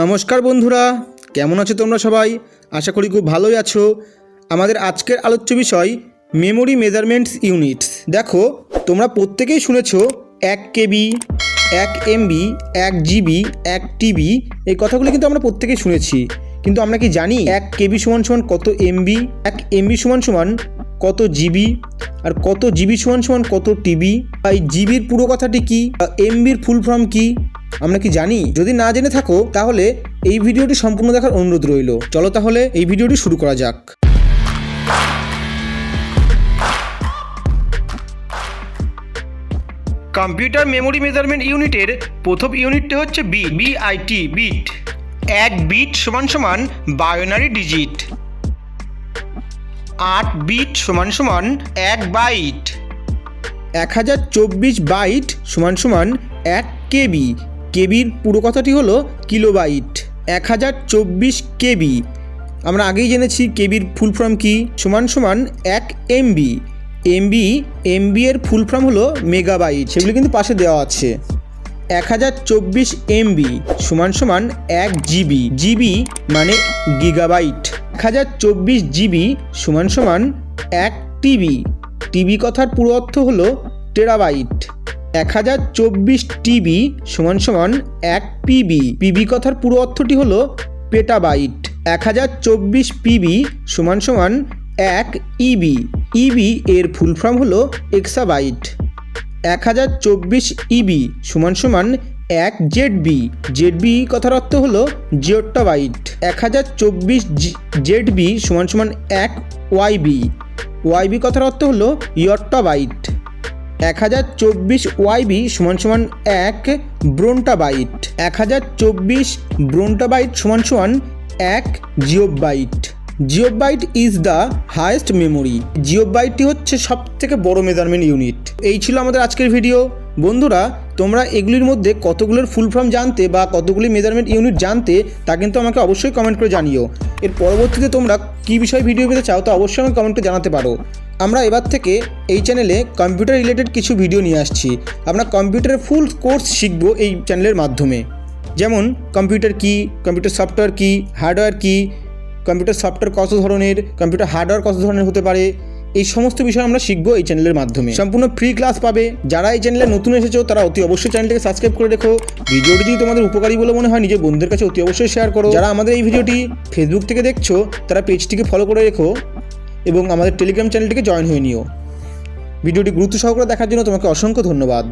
নমস্কার বন্ধুরা, কেমন আছো তোমরা সবাই? আশা করি খুব ভালোই আছো। আমাদের আজকের আলোচ্য বিষয় মেমোরি মেজারমেন্টস ইউনিটস দেখো, তোমরা প্রত্যেকেই শুনেছো এক কেবি, এক এমবি, এক জিবি, এক টিবি, এই কথাগুলো কিন্তু আমরা প্রত্যেকেই শুনেছি। কিন্তু আমরা কি জানি এক কেবি সমান সমান কত এমবি, এক এমবি সমান সমান কত জিবি, আর কত জিবি সমান সমান কত টিবি এই জিবির পুরো কথাটি কি এমবির ফুল ফর্ম কি আমরা কি জানি? যদি না জেনে থাকো তাহলে এই ভিডিওটি সম্পূর্ণ দেখার অনুরোধ রইল। চলো তাহলে এই ভিডিওটি শুরু করা যাক। কম্পিউটার মেমোরি মেজারমেন্ট ইউনিটের প্রথম ইউনিটটি হচ্ছে বিট বিআইটি বিট এক বিট সমান সমান বায়োনারি ডিজিট আট বিট সমান সমান এক বাইট এক হাজার চব্বিশ বাইট সমান সমান এক কেবি কেবির পুরো কথাটি হলো কিলোবাইট এক হাজার চব্বিশ কেবি। আমরা আগেই জেনেছি কেবির ফুল ফর্ম কি? সমান সমান এক এমবি। এমবি এমবি এর ফুল ফর্ম হলো মেগাবাইট, সেগুলো কিন্তু পাশে দেওয়া আছে। এক হাজার চব্বিশ এমবি সমান সমান এক জিবি। জিবি মানে গিগাবাইট। এক হাজার চব্বিশ জিবি সমান সমান এক টিবি। টিবি কথার পুরো অর্থ হলো টেরাবাইট। এক হাজার চব্বিশ টিবি সমান সমান এক পিবি। পিবি কথার পুরো অর্থটি হলো পেটাবাইট। এক হাজার চব্বিশ পিবি সমান সমান এক ইবি। ইবি এর ফুল ফর্ম হলো এক্সাবাইট। এক হাজার চব্বিশ ইবি সমান সমান এক জেড বি জেড বি কথার অর্থ হলো জিওট্টাবাইট। এক হাজার চব্বিশ জেড বি সমান সমান এক ওয়াইবি ওয়াইবি কথার অর্থ হলো ইয়ট্টাবাইট। এক হাজার চব্বিশ ওয়াইবি সমান সমান এক ব্রোন্টাবাইট। এক হাজার চব্বিশ ব্রোন্টাবাইট সমান সমান এক geopbyte. Geopbyte is the highest memory জিওবাইটটি হচ্ছে সব থেকে বড় মেজারমেন্ট ইউনিট এই ছিল আমাদের আজকের ভিডিও বন্ধুরা তোমরা এগুলির মধ্যে কতগুলোর ফুল ফর্ম জানতে বা কতগুলি মেজারমেন্ট ইউনিট জানতে, তা কিন্তু আমাকে অবশ্যই কমেন্ট করে জানিও। এর পরবর্তীতে তোমরা কী বিষয়ে ভিডিও পেতে চাও, তা অবশ্যই আমাকে কমেন্টে জানাতে পারো। আমরা এবার থেকে এই চ্যানেলে কম্পিউটার রিলেটেড কিছু ভিডিও নিয়ে আসছি। আমরা কম্পিউটারের ফুল কোর্স শিখব এই চ্যানেলের মাধ্যমে। যেমন কম্পিউটার কি কম্পিউটার সফটওয়্যার কি হার্ডওয়্যার কি কম্পিউটার সফটওয়্যার কত ধরনের কম্পিউটার হার্ডওয়্যার কত ধরনের হতে পারে এই সমস্ত বিষয় আমরা শিখব এই চ্যানেলের মাধ্যমে। সম্পূর্ণ ফ্রি ক্লাস পাবে। যারা এই চ্যানেলে নতুন এসেছ, তারা অতি অবশ্যই চ্যানেলটিকে সাবস্ক্রাইব করে রেখো। ভিডিওটি যদি তোমাদের উপকারী বলে মনে হয়, নিজের বন্ধুদের কাছে অতি অবশ্যই শেয়ার করো। যারা আমাদের এই ভিডিওটি ফেসবুক থেকে দেখছ, তারা পেজটিকে ফলো করে রেখো এবং আমাদের টেলিগ্রাম চ্যানেলটিকে জয়েন হয়ে নিও। ভিডিওটি গুরুত্ব সহকারে দেখার জন্য তোমাকে অসংখ্য ধন্যবাদ।